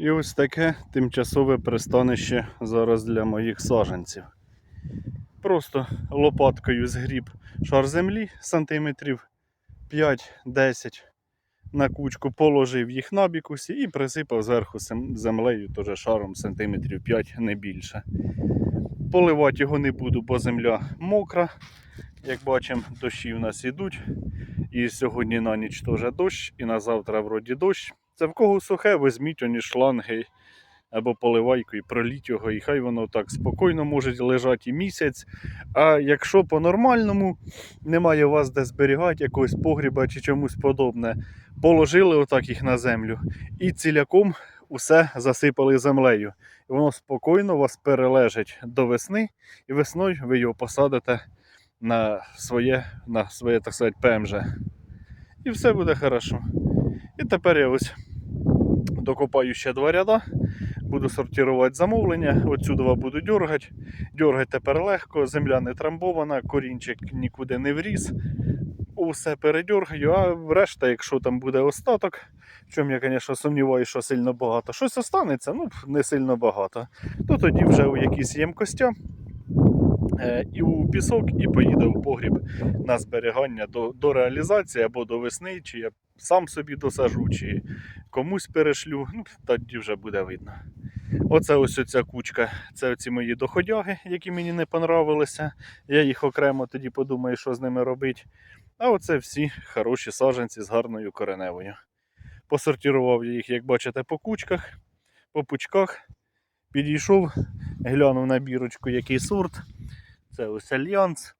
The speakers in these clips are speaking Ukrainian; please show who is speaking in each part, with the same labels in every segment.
Speaker 1: І ось таке тимчасове пристанище зараз для моїх саджанців. Просто лопаткою згріб шар землі сантиметрів 5-10 на кучку, положив їх на бік усі і присипав зверху землею теж шаром сантиметрів 5, не більше. Поливати його не буду, бо земля мокра. Як бачимо, дощі в нас ідуть. І сьогодні на ніч теж дощ, і на завтра вроді дощ. Це в кого сухе, візьміть оні шланги або поливайку і проліть його, і хай воно так спокійно може лежати і місяць. А якщо по-нормальному немає у вас де зберігати якогось погріба чи чомусь подобне, положили отак їх на землю і ціляком усе засипали землею. І воно спокійно вас перележить до весни, і весною ви його посадите на своє, на своє, так сказати, ПМЖ. І все буде хорошо. І тепер я ось докопаю ще два ряда, буду сортувати замовлення, отсюди буду дергати. Дергати тепер легко, земля не трамбована, корінчик нікуди не вріс. Усе передергаю, а решта, якщо там буде остаток, в чому я, звісно, сумніваюся, що сильно багато. Щось останеться, ну не сильно багато. То тоді вже у якісь ємкостя е, і у пісок, і поїде у погріб на зберігання до, до реалізації або до весни, чи сам собі досажу, чи комусь перешлю. Ну, тоді вже буде видно. Оце ось оця кучка. Це оці мої доходяги, які мені не понравилися. Я їх окремо тоді подумаю, що з ними робити. А оце всі хороші саджанці з гарною кореневою. Посортував я їх, як бачите, по кучках, по пучках. Підійшов, глянув на бірочку, який сорт. Це ось Альянс,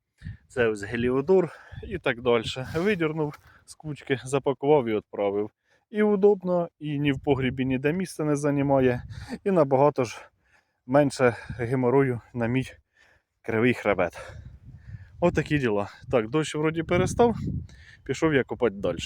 Speaker 1: це ось Геліодор і так далі. Видірнув з кучки, запакував і відправив. І удобно, і ні в погрібі ніде місце не займає, і набагато ж менше геморою на мій кривий хребет. Отакі діла. Так, дощ вроді перестав, пішов я копати далі.